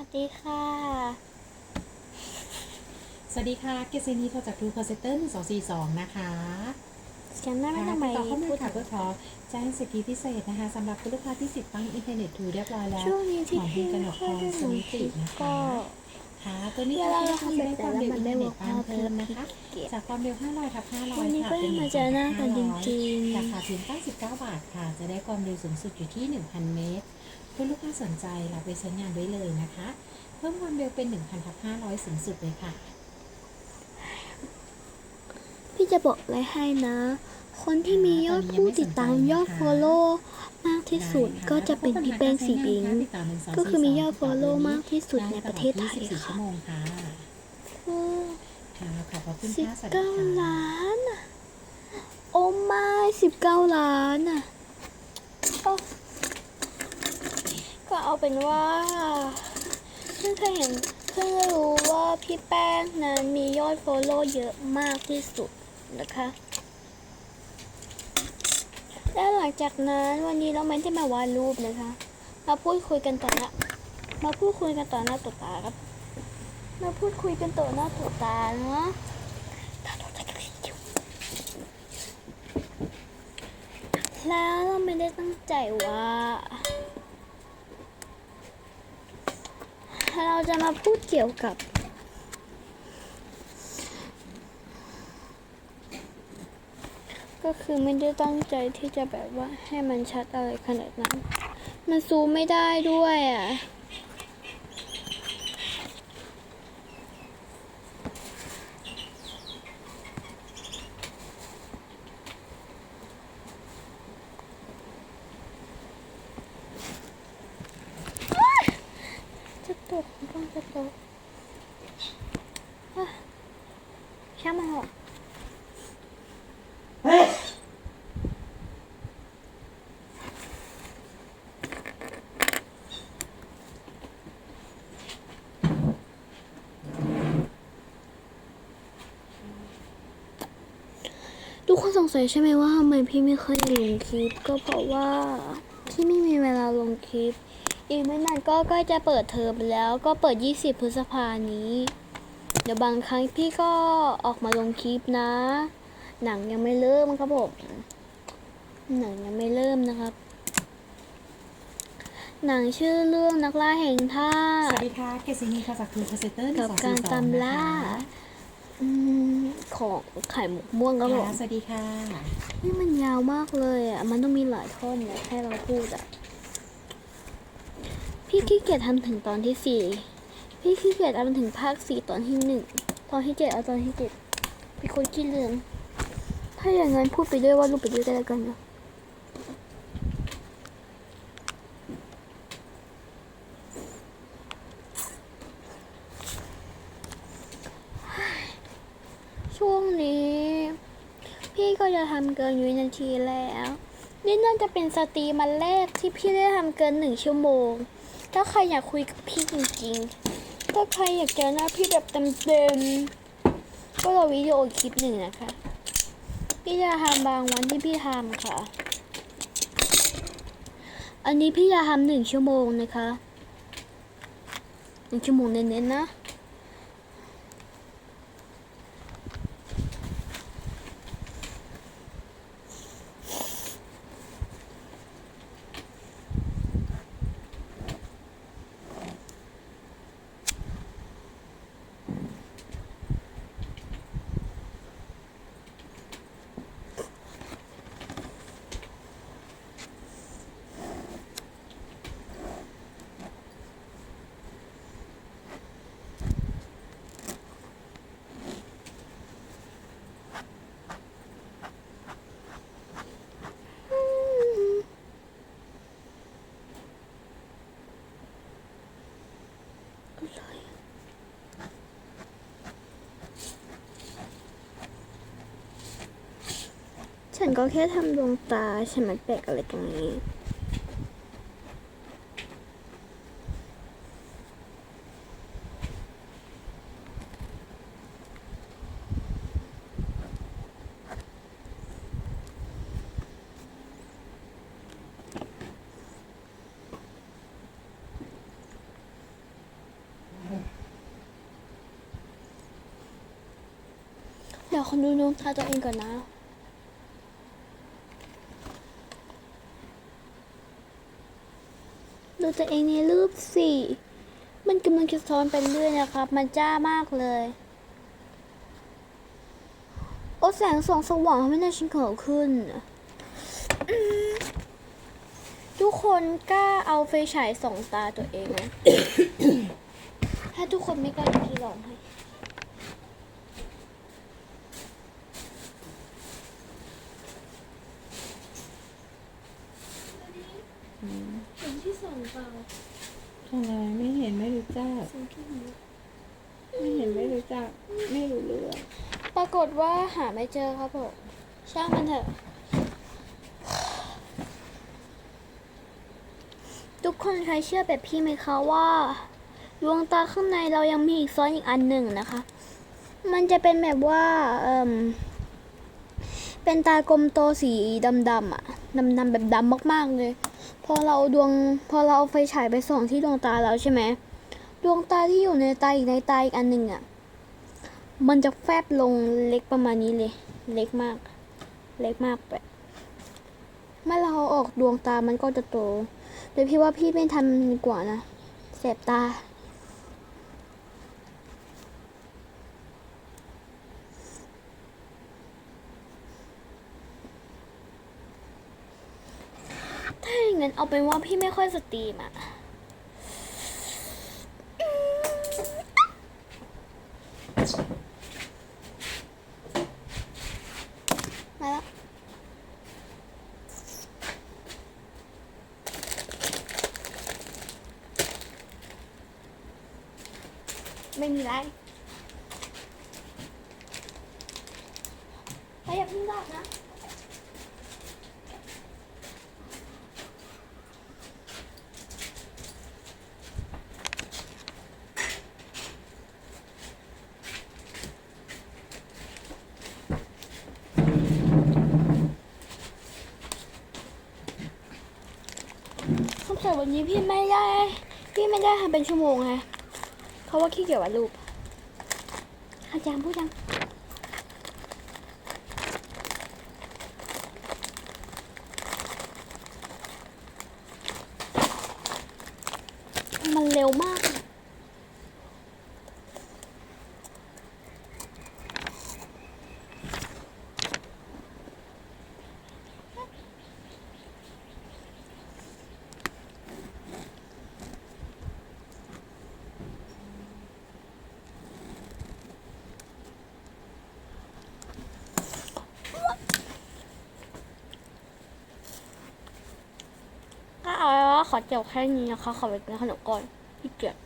วัสดีค่ะ สวัสดีค่ะ เกษณีโทรจากทูคอเซเตอร์หนึ่งสองสี่สองนะคะฉันไม่ไม่ต้องไปติดต่อข้อมูพูลดค่ะเพื่อขอแจ้งสิทธิพิเศษนะคะสำหรับคุณลูกค้าที่ติดตั้งอินเทอร์เน็ตทูเรียบร้อยแล้วช่วงนี้ที่ของพี่กนไม่กค่อยพรได้สลงวิคติลิปนะก็คะค่ะตัวนี้เวค่ะลาเราลูกค้าทำได้ความเร็วแต่อินละเทอร์มันเน็ตได้ตามบอกเพิ่มว่านะคะเกลียดจากความเร็ว 500ทับ500วันนี้ค่ะก็เป็นมาเจอหน้ากันจริงๆราคาเพียง99 บาทค่ะ จะได้ความเร็วสูงสุดอยู่ที่ 1,000 เมตร คุณลูกค้าสนใจรับไปใช้งานได้เลยนะคะ เพิ่มความเร็วเป็น1,000ทับ500 สูงสุดเลยค่ะ พี่จะบอกอะไรให้นะ คนที่มียอดผู้ติดตามยอด follow มากที่สุดก็จะเป็นพี่แป้งสีบิง ก็คือมียอด follow มากที่สุดในประเทศไทย24ชั่ค่ะวโมงค่ะค่ะขอบพระคุณสิบค่ะสวัสดีเก้าค่ะล้านอะโอ้ไม่สิบเก้าล้านอะโอ้ ก็เอาเป็นว่าเพิ่งเคยเห็นเพิ่งรู้ว่าพี่แป้งนั้นมียอด follow เยอะมากที่สุดนะคะ แล้วหลังจากนั้นวันนี้เราไม่ได้มาวาดรูปนะคะ มาพูดคุยกันต่อหน้ามาพูดคุยกันต่อหน้าต่อตาครับ มาพูดคุยกันต่อหน้าต่อตาเนาะแล้วเราไม่ได้ตั้งใจว่า เราจะมาพูดเกี่ยวกับ ก็คือไม่ได้ตั้งใจที่จะแบบว่าให้มันชัดอะไรขนาดนั้น มันซูมไม่ได้ด้วยอะจะตกต้องจะตกอะ ช่างมันเถอะทุกคนสงสัยใช่ไหมว่าทำไมพี่ไม่เคยลงคลิป ก็เพราะว่าพี่ไม่มีเวลาลงคลิป อีกไม่นานก็ใกล้จะเปิดเทอมแล้วก็เปิด 20 พฤษภานี้ เดี๋ยวบางครั้งพี่ก็ออกมาลงคลิปนะ หนังยังไม่เริ่มครับผม หนังยังไม่เริ่มนะครับ หนังชื่อเรื่องนักล่าแห่งท่าสวัสดีค่ะเกษณีค่ะจากทูคอเซเตอร์หนึ่กังบสองกาสี่รสองตามล่าอืมของไข่หมกม่วงครับผมสวัสดีค่ะนี่มันยาวมากเลยอะ มันต้องมีหลายท่อนเนี่ยให้เราพูดอะ พี่ขี้เกียจทำถึงตอนที่สี่ พี่ขี้เกียจทำถึงภาคสี่ตอนที่หนึ่งตอนที่เจ็ดเอาตอนที่เจ็ดพี่คนขี้ลืมถ้าอย่างนั้นพูดไปด้วยว่ารูปไปด้วยก็แล้วกันนะช่วงนี้ พี่ก็จะทำเกินวินาทีแล้ว นี่น่าจะเป็นสตรีมมันแรกที่พี่ได้ทำเกินหนึ่งชั่วโมง ถ้าใครอยากคุยกับพี่จริงๆ ถ้าใครอยากเจอหน้าพี่แบบเต็มๆ ก็รอวิดีโอคลิปหนึ่งนะคะ พี่จะทำบางวันที่พี่ทำค่ะ อันนี้พี่จะทำหนึ่งชั่วโมงนะคะ หนึ่งชั่วโมงเน้นๆนะันก็แค่ทำดวงตาใช่ไหมแปลกอะไรตรงนี้เดี๋ยวคนดูดวงตาตัวเองก่อนนะ ดูตัวเองในรูปสิ มันกำลังจะซ้อนไปเรื่อยนะครับ มันจ้ามากเลย โอ้แสงส่องสว่างทำให้หน้าฉันขาวขึ้น ทุกคนกล้าเอาไฟฉายส่องตาตัวเองไหมถ้าทุกคนไม่กล้าพี่ลองให้เห็ นที่ส่องเปล่าอะไรไม่เห็นไม่รู้จักส่งที่หูไม่เห็นไม่รู้จัก ไม่รู้เรื่องปรากฏว่าหาไม่เจอครับผมช่างมันเถอะ ทุกคนใครเชื่อแบบพี่ไหมคะว่าดวงตาข้างในเรายังมีอีกซ้อนอีกอันหนึ่งนะคะ มันจะเป็นแบบว่าเอ่มเป็นตากลมโตสีดำๆอะดำๆแบบดำมากๆเลย พอเราดวงพอเราเอาไฟฉายไปส่องที่ดวงตาเราใช่ไหมดวงตาที่อยู่ในตาอีกในตาอีกอันหนึ่งอะ มันจะแฟบลงเล็กประมาณนี้เลย เล็กมาก เล็กมากแบบเมื่อเราออกดวงตามันก็จะโตเดี๋ยพี่ว่าพี่ไม่ทำดีกว่านะเสบตา ถ้าอย่างนั้นเอาเป็นว่าพี่ไม่ค่อยสตรีมอะมาแล้วไม่มีไรแต่อย่าเพิ่งหลับนะ วันนี้พี่ไม่ได้ พี่ไม่ได้ทำเป็นชั่วโมงไงเพราะว่าขี้เกียจวาดรูปอาจารย์พูดยังมันเร็วมาก อเจียวแค่นี้นะคะ ขอไปกินขนมก่อนพี่เกียจ